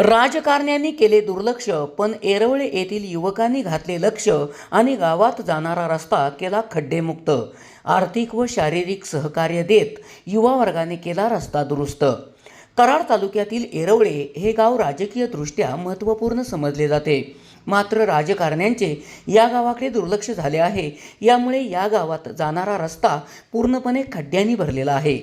राजकारण्यांनी केले दुर्लक्ष पण एरवळे येथील युवकांनी घातले लक्ष आणि गावात जाणारा रस्ता केला खड्डेमुक्त. आर्थिक व शारीरिक सहकार्य देत युवा वर्गाने केला रस्ता दुरुस्त. कराड तालुक्यातील येरवळे हे गाव राजकीयदृष्ट्या महत्त्वपूर्ण समजले जाते. मात्र राजकारण्यांचे या गावाकडे दुर्लक्ष झाले आहे. यामुळे या गावात जाणारा रस्ता पूर्णपणे खड्ड्यांनी भरलेला आहे.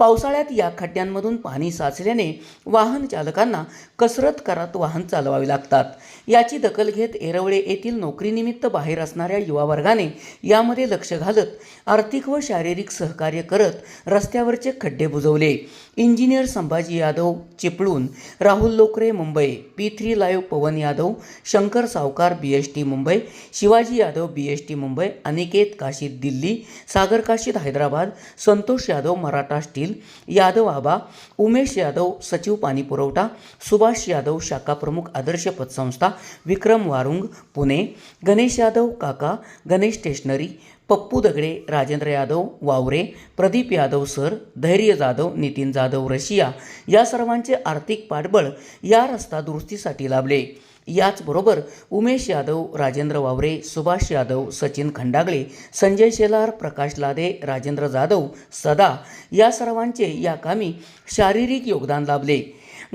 पावसाळ्यात या खड्ड्यांमधून पाणी साचल्याने वाहन चालकांना कसरत करत वाहन चालवावे लागतात. याची दखल घेत एरवळे येथील नोकरीनिमित्त बाहेर असणाऱ्या युवा वर्गाने यामध्ये लक्ष घालत आर्थिक व शारीरिक सहकार्य करत रस्त्यावरचे खड्डे बुजवले. Engineer Sambhaji Yadav Chiplun Rahul Lokare Mumbai P three live Pawan Yadav Shankar Savkar B S T Mumbai Shivaji Yadav B S T Mumbai Aniket Kashid Delhi Sagar Kashid Hyderabad Santosh Yadav Maratha steel Yadav Aba Umesh Yadav सचिव पाणी पुरवठा सुभाष यादव शाखा प्रमुख आदर्श पतसंस्था विक्रम वारुंग पुणे गणेश यादव काका Ganesh stationery Pappu Dagade Rajendra Yadav वावरे Pradeep Yadav sir Dhairya Jadhav Nitin Jadhav Russia या सर्वांचे आर्थिक पाठबळ या रस्ता दुरुस्तीसाठी लाभले. याचबरोबर उमेश यादव राजेंद्र वावरे सुभाष यादव सचिन खंडागळे संजय शेलार प्रकाश लादे राजेंद्र जाधव सदा या सर्वांचे या कामी शारीरिक योगदान लाभले.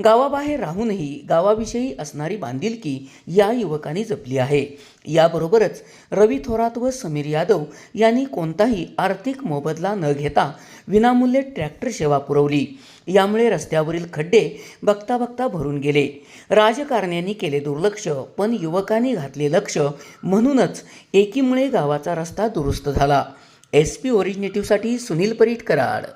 गावाबाहेर राहूनही गावाविषयी असणारी बांधिलकी या युवकांनी जपली आहे. याबरोबरच रवी थोरात व समीर यादव यांनी कोणताही आर्थिक मोबदला न घेता विनामूल्य ट्रॅक्टर सेवा पुरवली. यामुळे रस्त्यावरील खड्डे बघता बघता भरून गेले. राजकारण्यांनी केले दुर्लक्ष पण युवकांनी घातले लक्ष म्हणूनच एकीमुळे गावाचा रस्ता दुरुस्त झाला. एस पी ओरिजिनेटिव्हसाठी सुनील परीट कराड.